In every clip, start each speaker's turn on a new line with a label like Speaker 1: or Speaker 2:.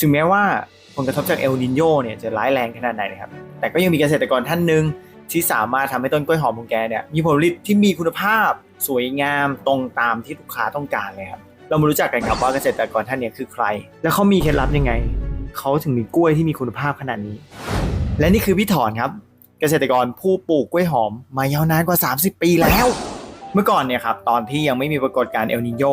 Speaker 1: ถึงแม้ว่าผลกระทบจากเอลนินโยเนี่ยจะร้ายแรงขนาดไหนนะครับ แต่ก็ยังมีเกษตรกรท่านหนึ่งที่สามารถทำให้ต้นกล้วยหอมของแกเนี่ยมีผลผลิตที่มีคุณภาพ สวยงามตรงตามที่ลูกค้าต้องการเลยครับ เรามารู้จักกันครับว่าเกษตรกรท่านนี้คือใคร และเขามีเคล็ดลับยังไง เขาถึงมีกล้วยที่มีคุณภาพขนาดนี้ และนี่คือพี่ถอนครับ เกษตรกรผู้ปลูกกล้วยหอมมายาวนานกว่า 30 ปีแล้ว เมื่อก่อนเนี่ยครับตอนที่ยังไม่มีปรากฏการณ์เอลนิโย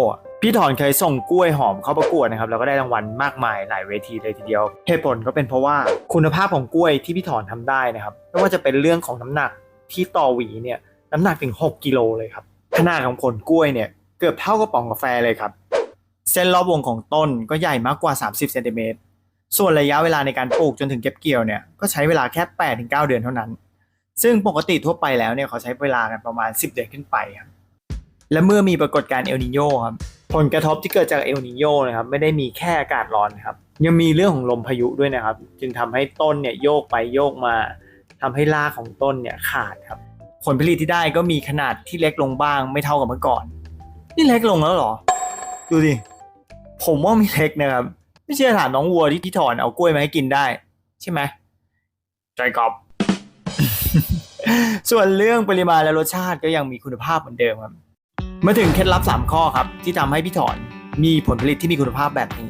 Speaker 1: พี่ถอนเคยส่งกล้วยหอมเข้าประกวดนะครับแล้วก็ได้รางวัลมากมายหลายเวทีเลยทีเดียวเหตุผลก็เป็นเพราะว่าคุณภาพของกล้วยที่พี่ถอนทำได้นะครับไม่ว่าจะเป็นเรื่องของน้ำหนักที่ต่อหวีเนี่ยน้ำหนักถึง 6 กิโลเลยครับขนาดของผลกล้วยเนี่ยเกือบเท่ากระป๋องกาแฟเลยครับ เส้นรอบวงของต้นก็ใหญ่มากกว่า 30เซนติเมตรส่วนระยะเวลาในการปลูกจนถึงเก็บเกี่ยวเนี่ยก็ใช้เวลาแค่ 8-9 เดือนเท่านั้น ซึ่งปกติทั่วไปแล้วเนี่ยเขาใช้เวลากันประมาณ 10 เดือนขึ้นไปครับและเมื่อมีปรากฏการณ์เอลนิโยครับ ผลกระทบที่เกิดจากเอลนิโยนะครับไม่ได้มีแค่อากาศร้อนครับยังมีเรื่องของลมพายุด้วยนะครับ จึงทำให้ต้นเนี่ยโยกไปโยกมาทำให้รากของต้นเนี่ยขาดครับ ผลผลิตที่ได้ก็มีขนาดที่เล็กลงบ้างไม่เท่ากับเมื่อก่อน นี่เล็กลงแล้วเหรอ ดูดิผมว่าไม่เล็กนะครับ ไม่เชื่อถามน้องวัวที่ที่ถอนเอากล้วยมาให้กินได้ ใช่ไหมใจกอบ ส่วนเรื่องปริมาณและรสชาติก็ยังมีคุณภาพเหมือนเดิมครับ มาถึงเคล็ดลับ 3 ข้อครับ ที่ทำให้พี่ถอนมีผลผลิตที่มีคุณภาพแบบนี้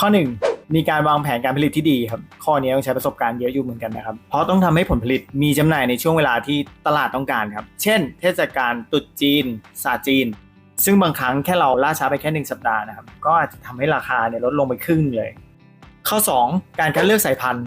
Speaker 1: ข้อ 1 มีการวางแผนการผลิตที่ดีครับ ข้อนี้ต้องใช้ประสบการณ์เยอะอยู่เหมือนกันนะครับ เพราะต้องทำให้ผลผลิตมีจำหน่ายในช่วงเวลาที่ตลาดต้องการครับ เช่น เทศกาลตรุษจีนศาสตร์จีน ซึ่งบางครั้งแค่เราล่าช้าไปแค่หนึ่งสัปดาห์นะครับ ก็อาจจะทำให้ราคาเนี่ยลดลงไปครึ่งเลย ข้อ 2 การคัดเลือกสายพันธุ์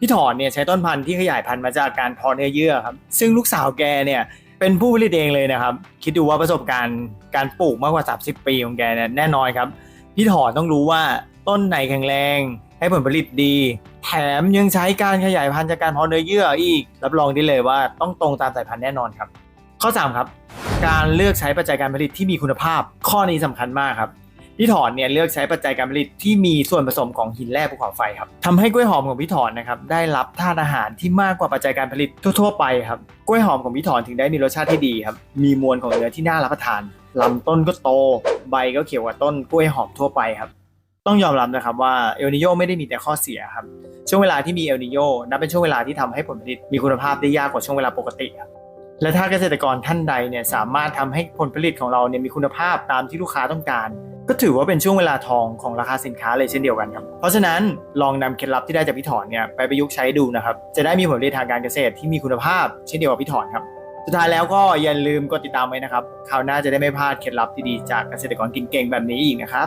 Speaker 1: พี่ถอนเนี่ยใช้ต้นพันธุ์ที่ขยายพันธุ์มาจากการเพาะเนื้อเยื่อครับ ซึ่งลูกสาวแกเนี่ย เป็นผู้ผลิตเองเลยนะครับ คิดดูว่าประสบการณ์การปลูกมากกว่า 30 ปีของแกเนี่ยแน่นอนครับ พี่ถอนต้องรู้ว่าต้นไหนแข็งแรง ให้ผลผลิตดี แถมยังใช้การขยายพันธุ์จากการเพาะเนื้อเยื่ออีก รับรองได้เลยว่าต้องตรงตามสายพันธุ์แน่นอนครับ ข้อ 3 ครับ การเลือกใช้ปัจจัยการผลิตที่มีคุณภาพ ข้อนี้สำคัญมากครับ พี่ถอนเนี่ยเลือกใช้ปัจจัยการผลิตที่มีส่วนผสมของหินแร่ภูเขาไฟครับทำให้กล้วยหอมของพี่ถอนนะครับได้รับธาตุอาหารที่มากกว่าปัจจัยการผลิตทั่ว ๆ ไปครับกล้วยหอมของพี่ถอนถึงได้มีรสชาติที่ดีครับมีมวลของเนื้อที่น่ารับประทานลำต้นก็โต ใบก็เขียวกว่าต้นกล้วยหอมทั่วไปครับต้องยอมรับนะครับว่าเอลนิโยไม่ได้มีแต่ข้อเสียครับช่วงเวลาที่มีเอลนิโยนับเป็นช่วงเวลาที่ทำให้ผลผลิตมีคุณภาพได้ยากกว่าช่วงเวลาปกติครับและถ้าเกษตรกรท่านใดเนี่ยสามารถทำให้ผลผลิตของเราเนี่ยมีคุณภาพตามที่ลูกค้าต้องการ ก็ถือว่าเป็นช่วงเวลาทองของราคาสินค้าเลยเช่นเดียวกันครับ เพราะฉะนั้นลองนำเคล็ดลับที่ได้จากพี่ถอนเนี่ยไปประยุกต์ใช้ดูนะครับ จะได้มีผลผลิตทางการเกษตรที่มีคุณภาพเช่นเดียวกับพี่ถอนครับ สุดท้ายแล้วก็อย่าลืมกดติดตามไว้นะครับ คราวหน้าจะได้ไม่พลาดเคล็ดลับดีๆจากเกษตรกรเก่งๆแบบนี้อีกนะครับ